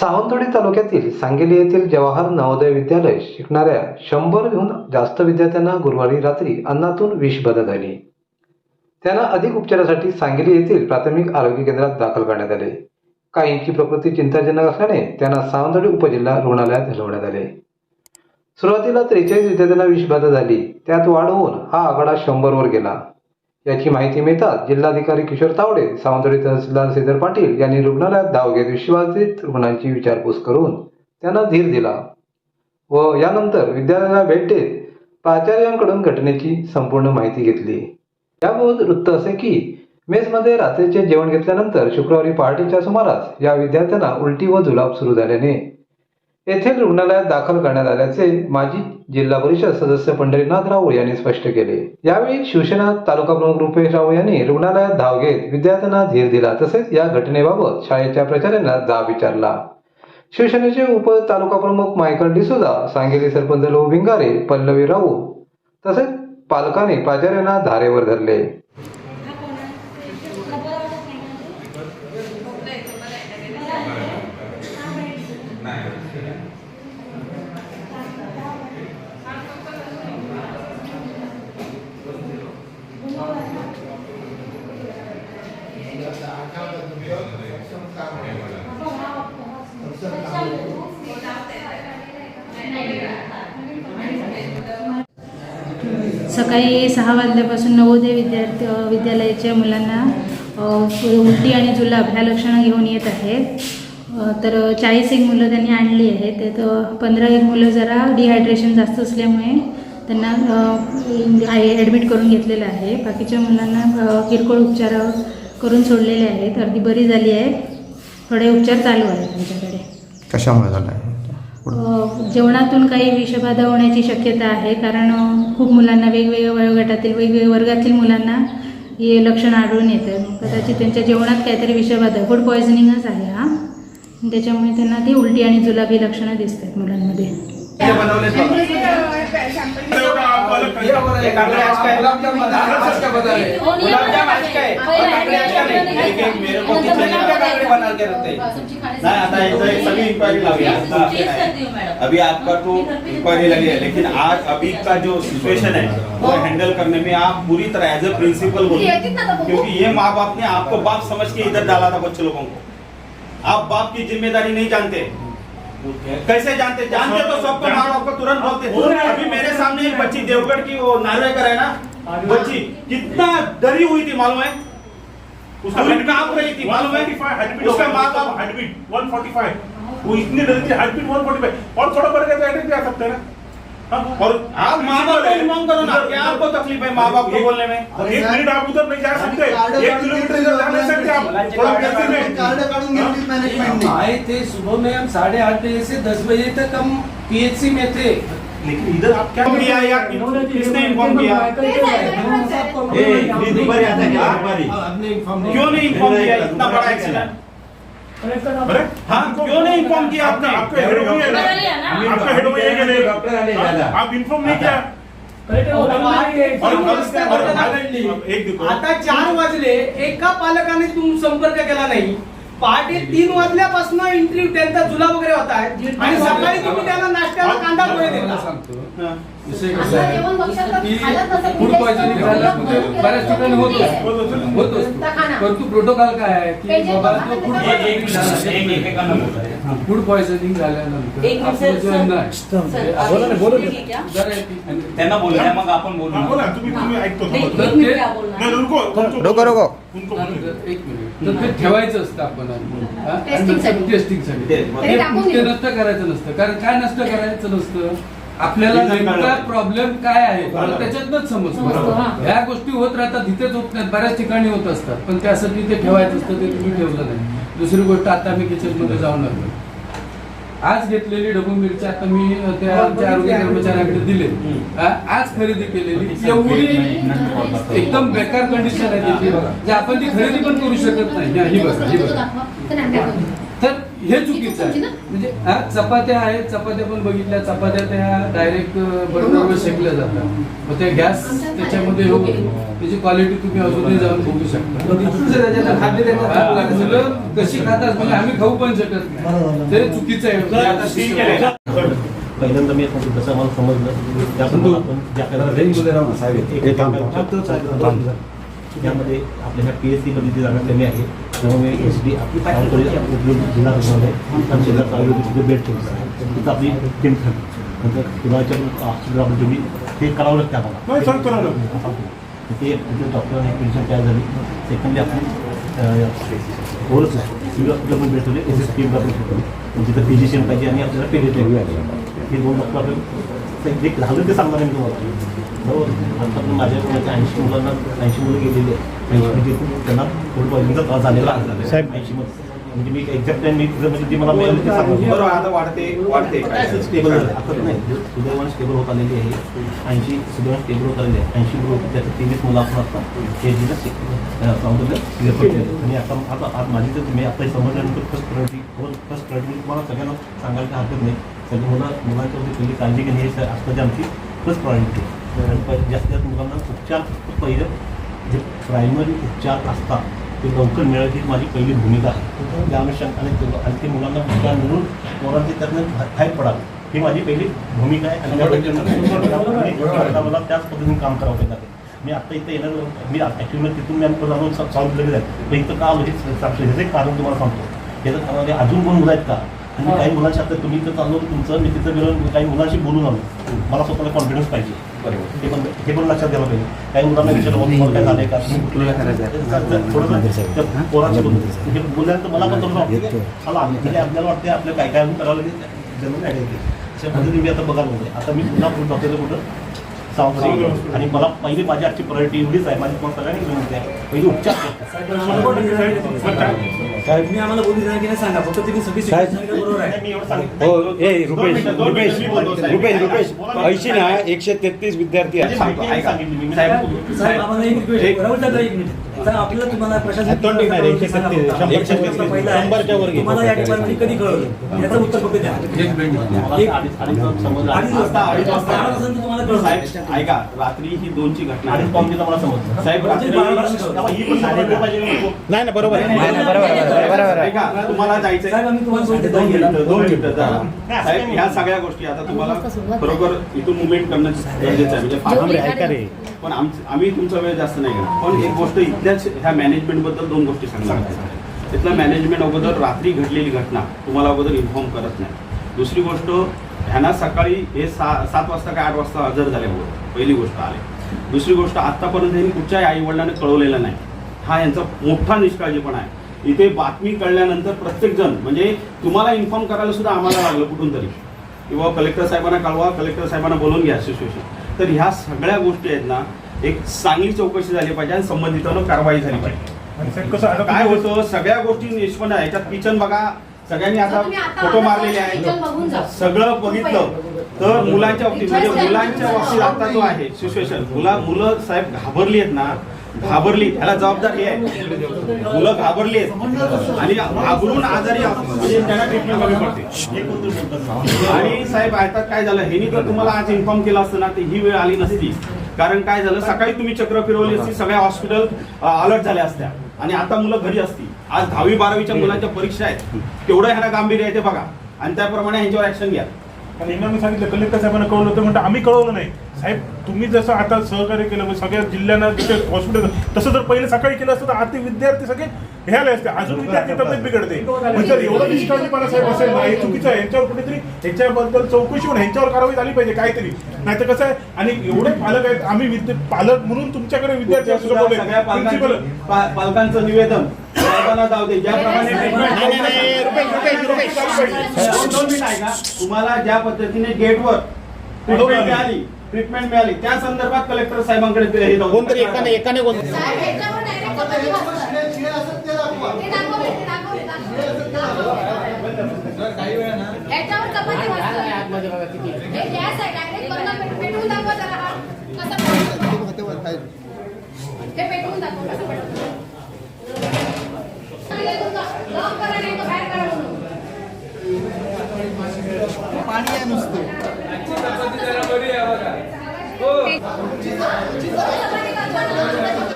सावंतवाडी तालुक्यातील सांगली येथील जवाहर नवोदय विद्यालय शिकणाऱ्या शंभरहून जास्त विद्यार्थ्यांना गुरुवारी रात्री अन्नातून विषबाधा झाली. त्यांना अधिक उपचारासाठी सांगली येथील प्राथमिक आरोग्य केंद्रात दाखल करण्यात आले. काहींची प्रकृती चिंताजनक असल्याने त्यांना सावंतवाडी उपजिल्हा रुग्णालयात हलवण्यात आले. सुरुवातीला त्रेचाळीस विद्यार्थ्यांना विषबाधा झाली. त्यात वाढ होऊन हा आकडा शंभरवर गेला. याची माहिती मिळताच जिल्हाधिकारी किशोर तावडे सावंतवाडी तहसीलदार श्रीधर पाटील यांनी रुग्णालयात धाव घेत विश्वासित रुग्णांची विचारपूस करून त्यांना धीर दिला व यानंतर विद्यालयाला भेट देत प्राचार्यांकडून घटनेची संपूर्ण माहिती घेतली. याबाबत वृत्त असे की मेसमध्ये रात्रीचे जेवण घेतल्यानंतर शुक्रवारी पहाटेच्या सुमारास या विद्यार्थ्यांना उलटी व जुलाब सुरू झाल्याने येथील रुग्णालयात दाखल करण्यात आल्याचे माजी जिल्हा परिषद सदस्य पंढरीनाथ राऊळ यांनी स्पष्ट केले. यावेळी शिवसेना तालुका प्रमुख रुपेश राऊळ यांनी रुग्णालयात धाव घेत विद्यार्थ्यांना धीर दिला तसेच या घटनेबाबत शाळेच्या प्राचार्यांना जाब विचारला. शिवसेनेचे उप तालुका प्रमुख मायकल डिसोजा सांगली सरपंच लो भिंगारे पल्लवी राऊत तसेच पालकांनी प्राचार्यांना धारेवर धरले. सकाळी सहा वाजल्यापासून नवोदय विद्यार्थी विद्यालयाच्या मुलांना उलटी आणि जुलाब ह्या लक्षणं घेऊन येत आहेत. तर चाळीस एक मुलं त्यांनी आणली आहेत. त्यात पंधरा एक मुलं जरा डिहायड्रेशन जास्त असल्यामुळे त्यांना ॲडमिट करून घेतलेलं आहे. बाकीच्या मुलांना किरकोळ उपचार करून सोडलेले आहेत. अर्धी बरी झाली आहे थोडे उपचार चालू आहेत त्यांच्याकडे. कशामुळे झाला आहे? जेवणातून काही विषबाधा होण्याची शक्यता आहे कारण खूप मुलांना वेगवेगळ्या वयोगटातील वेगवेगळ्या वर्गातील मुलांना हे लक्षण आढळून येतं. कदाचित त्यांच्या जेवणात काहीतरी विषबाधा फूड पॉयझनिंगच आहे हा. त्याच्यामुळे त्यांना ती उलटी आणि जुलाब ही लक्षणं दिसत आहेत मुलांमध्ये सभी इंक्वायरी लगी है। अभी आपका तो इंक्वायरी लगी है लेकिन आज अभी का जो सिचुएशन है वो हैंडल करने में आप पूरी तरह एज ए प्रिंसिपल बोलिए। क्योंकि ये माँ बाप ने आपको बाप समझ के इधर डाला था बच्चे लोगों को। आप बाप की ज़िम्मेदारी नहीं जानते। कैसे जानते? जानते तो सबको माँ बाप को तुरंत बोलते अभी मेरे सामने एक बच्ची देवगढ़ की वो नारे है ना? बच्ची कितना डरी हुई थी मालूम है? उसको काँप रही थी मालूम है? उसका माँ बाप हार्टबीट 145 वो इतनी डरी थी हार्टबीट 145 और थोड़ा बढ़ गया तो एटेक भी आ सकते हैं ना? और आप माँ बाप को इन्फॉर्म करो ना क्या आपको तकलीफ़ है माँ बाप को बोलने में एक मिनट आप उधर नहीं जा सकते एक किलोमीटर इधर जा नहीं सकते आप थोड़ा पैसे में कार्ड मॅनेजमेंटने आए थे सुबह में हम साढ़े आठ बजे से दस बजे तक हम पीएचसी में थे लेकिन इधर आप क्या किया या किसने इन्फॉर्म किया ए, ये दुबारी आता है क्या? नहीं इन्फॉर्म किया इतना बड़ा एक्सीडेंट हाँ क्यों नहीं इन्फॉर्म किया आपने? आपके हेड में आपके हेड में नहीं? हाँ, आप इन्फॉर्म नहीं किया? आता चार वाजले एका पालकाने तुम संपर्क केला नाही. पहाटे तीन वाजल्यापासून इंटरव्ह्यू त्यांचा जुला वगैरे होता आणि सकाळी तुम्ही त्याला नाश्त्याला कांदा पोहे देता हाँ. म्हणजे बऱ्याच ठिकाणी होत परंतु प्रोटोकॉल काय आहे की बाबा फूड पॉयझनिंग झाल्यानंतर आपलं त्यांना बोलूया मग आपण बोलू. हाँ, रुको रोको. एक मिनिट. तर ते ठेवायचं असतं आपण टेस्टिंगसाठी ते- ते ते नष्ट करायचं नसतं. कारण काय नष्ट करायचं नसतं? आपल्याला नेमका. प्रॉब्लेम काय आहे. त्याच्यातनच समजतं, हा. ह्या गोष्टी होत राहतात इथेच होत नाहीत. बऱ्याच ठिकाणी होत असतात. पण त्यासाठी ते ठेवायचं असतं ते तुम्ही ठेवलं नाही. दुसरी गोष्ट आता मी किचनमध्ये जाऊन आलो आज घेतलेली ढबू मिरची आता मी त्या आमच्या आरोग्य कर्मचाऱ्याकडे दिले. हा, आज खरेदी केलेली. एवढी एकदम बेकार कंडिशन आहे त्याची आपण ती खरेदी पण करू शकत नाही. हा, ही बघा ही बघा तर हे चुकीचं आहे. म्हणजे हा, चपात्या आहेत चपात्या पण बघितल्या चपात्या त्या डायरेक्ट बर्नरवर शेकल्या जातात. मग त्या गॅस त्याच्यामध्ये होऊन त्याची क्वालिटी तुम्ही अजूनही जाऊन बघू शकता. हा, मुलं कशी खातात म्हणजे आम्ही खाऊ पण शकत नाही. ते चुकीचं आहे. पहिल्यांदा मी जसं मला समजलं त्याप्रमाणे आपण ज्या. यामध्ये आपल्या ह्या पी एस सी मध्ये जागा कमी आहे त्यामुळे एस डी आपली जिल्हा रुग्णालय आणि शेजारचं आयुर्वेदिक तिथे बेड ठेवलं आहे तिथं आपली टीम ठेवली नंतर कुणाच्या हॉस्पिटल आपण तुम्ही ते करावं लागतं आम्हाला. ते तिथे डॉक्टर आणि पेन्शन तयार झाली सेकंडली आपली ओरच आहे सिव्हिल हॉस्पिटल पण भेटवले एस एस पी आपण ठेवली तिथं फिजिशियन पाहिजे आणि आपल्याला पेडिट्रिक हे दोन डॉक्टर आपले जे झालं ते सांगणार आहे मी तुम्हाला बरोबर आता पण माझ्या मुलाच्या ऐंशी मुलांना ऐंशी मुलं गेलेली आहे ऐंशी म्हणजे त्यांना फूड पॉयझनिंगचा त्रास झालेला आहे. साहेब ऐंशी मध्ये म्हणजे मी एक्झॅक्ट टाइम मी म्हणजे जे मला मिळालं ते सांगतो बरोबर आता वाढते वाढते. काय स्टेबल झालं आता नाही. सुदैवान स्टेबल होत आलेली आहे. ऐंशी सुदैवान स्टेबल होत आलेली आहे. ऐंशी मुलं होती. त्याच्यात तेवीस मुलं आपण असतात हे जिल्हा क्लिअर करते आणि आता आता आज माझी तर मी आता समजल्यानंतर फर्स्ट प्रायोरिटी फर्स्ट प्रायोरिटी तुम्हाला सगळ्यांना सांगायला हरकत नाही. सगळी मुलं मुलांच्यावरती पहिली काळजी घेणे हे असतं आमची फर्स्ट प्रायोरिटी जास्त मुलांना उपचार पहिलं जे प्रायमरी उपचार असतात ते लवकर मिळायची ही माझी पहिली भूमिका आहे त्या अनुषंगाने आणि ते मुलांना उपचार मिळून मुलांचे त्यातनं बाहेर पडावे ही माझी पहिली भूमिका आहे आणि मला त्याच पद्धतीने काम करावं लागेल मी आता इथं येणार मी ॲक्च्युली तिथून मी आम्ही जाऊन सॉल्व्ह केलेलं आहे इथं का म्हणजे ह्याचं एक कारण तुम्हाला सांगतो याचं कारण अजून कोण मुलं आहेत का आणि काही मुलांशी आता तुम्ही इथं चाललो तुमचं मी तिथं गेलो काही मुलांशी बोलून आलो मला स्वतःला कॉन्फिडन्स पाहिजे हे पण हे पण लक्षात घ्यायला पाहिजे काही मुलांना विचारलं काय झालंय का थोडंसं मला पण थोडं चला म्हणजे आपल्याला वाटते आपलं काय काय करावं लागेल जनरल अशा पद्धतीने मी आता बघायला आता मी पुन्हा पुढे डॉक्टरचं कुठं आणि मला पहिली माझी आजची प्रायोरिटी एवढीच आहे माझी तुम्हाला सगळ्यांनी विनंती आहे पहिली उपचार साहेब आम्हाला बोलू सांगा. फक्त तुम्ही सगळी हो ए रुपेश रुपेश रुपेश रुपेश. ऐंशी ना एकशे तेहतीस विद्यार्थी आहेत. माहिती आहे, सांगितली मी. मी सांगितलं. साहेब आम्हाला एक रिक्वेस्ट राहुल दादा एक मिनिट. साहेब आपल्याला तुम्हाला प्रशासन कधी कळवलं? याचं उत्तर फक्त द्या. ऐका रात्री ही दोनची घटना साहेब ही. नाही ना बरोबर आहे. नाही, नाही, बरोबर आहे, बरोबर आहे. ऐका तुम्हाला जायचंय. दोन गेलं. मिनिटं दोन मिनिटं जरा. साहेब ह्या सगळ्या गोष्टी आता तुम्हाला बरोबर इथून मुवमेंट करणं गरजेचं आहे. म्हणजे फार- ऐका रे. पण आमच- आम्ही तुमचा वेळ जास्त नाही घेणार. पण एक गोष्ट इथल्याच ह्या मॅनेजमेंटबद्दल दोन गोष्टी सांगणार आहे. इथलं मॅनेजमेंट अगोदर रात्री घडलेली घटना तुम्हाला अगोदर इन्फॉर्म करत नाही. दुसरी गोष्ट ह्यांना सकाळी हे सा सात वाजता काय आठ वाजता हजर झाले पहिली गोष्ट आले. दुसरी गोष्ट आतापर्यंत यांनी कुठच्याही आई वडिलांना कळवलेलं नाही. हा यांचा मोठा निष्काळजीपणा आहे. इथे बातमी कळल्यानंतर प्रत्येक जण म्हणजे तुम्हाला इन्फॉर्म करायला सुद्धा आम्हाला लागलं कुठून तरी किंवा कलेक्टर साहेबांना कळवा कलेक्टर साहेबांना बोलवून घ्या सिच्युएशन तर ह्या सगळ्या गोष्टी आहेत ना एक चांगली चौकशी झाली पाहिजे आणि संबंधितांना कारवाई झाली पाहिजे. काय होतं सगळ्या गोष्टी निष्पन्न आहे याच्यात किचन बघा सगळ्यांनी आता फोटो मारलेले आहेत. सगळं बघितलं. तर मुलांच्या बाबतीत म्हणजे मुलांच्या बाबतीत आता जो आहे सिच्युएशन मुला मुलं साहेब घाबरली आहेत ना घाबरली. ह्याला जबाबदारी आहे. मुलं घाबरली आहेत. आणि घाबरून आजारी म्हणजे त्यांना ट्रीटमेंट कमी पडते. आणि साहेब आता काय झालं? ह्यांनी तर तुम्हाला आज इन्फॉर्म केलं असतं ना ते ही वेळ आली नसती. कारण काय झालं? सकाळी तुम्ही चक्र फिरवली असती सगळ्या हॉस्पिटल अलर्ट झाल्या असत्या. आणि आता मुलं घरी असती. आज दहावी बारावीच्या मुलांच्या परीक्षा आहेत. तेवढं ह्यांना गांभीर्य आहे ते बघा. आणि त्याप्रमाणे ह्यांच्यावर ऍक्शन घ्या. आणि एकदा मी सांगितलं कलेक्टर साहेबांना कळवलं होतं म्हणतं आम्ही कळवलं नाही. साहेब तुम्ही जसं आता सहकार्य केलं म्हणजे सगळ्या जिल्ह्यांना जसे हॉस्पिटल तसं जर पहिले सकाळी केलं असतं तर आता विद्यार्थी सगळे ह्याला असते. अजून विद्यार्थी तब्येत बिघडते. म्हणजे एवढं निष्काळजीपणा साहेब असेल ना हे चुकीचं आहे. यांच्यावर कुठेतरी ह्याच्याबद्दल चौकशी होऊन ह्यांच्यावर कारवाई झाली पाहिजे काहीतरी. नाही तर कसं आहे आणि एवढे पालक आहेत आम्ही पालक म्हणून तुमच्याकडे विद्यार्थी असू सगळ्या प्रिन्सिपल पालकांचं निवेदन. जाऊ दे. ज्याप्रमाणे. तुम्हाला ज्या पद्धतीने गेटवर ट्रीटमेंट मिळाली ट्रीटमेंट मिळाली त्या संदर्भात कलेक्टर साहेबांकडे हे. कोणतरी एकाने एकाने हे ते दाखवा. याच्यावर गाडी आहे नुसतं. हो.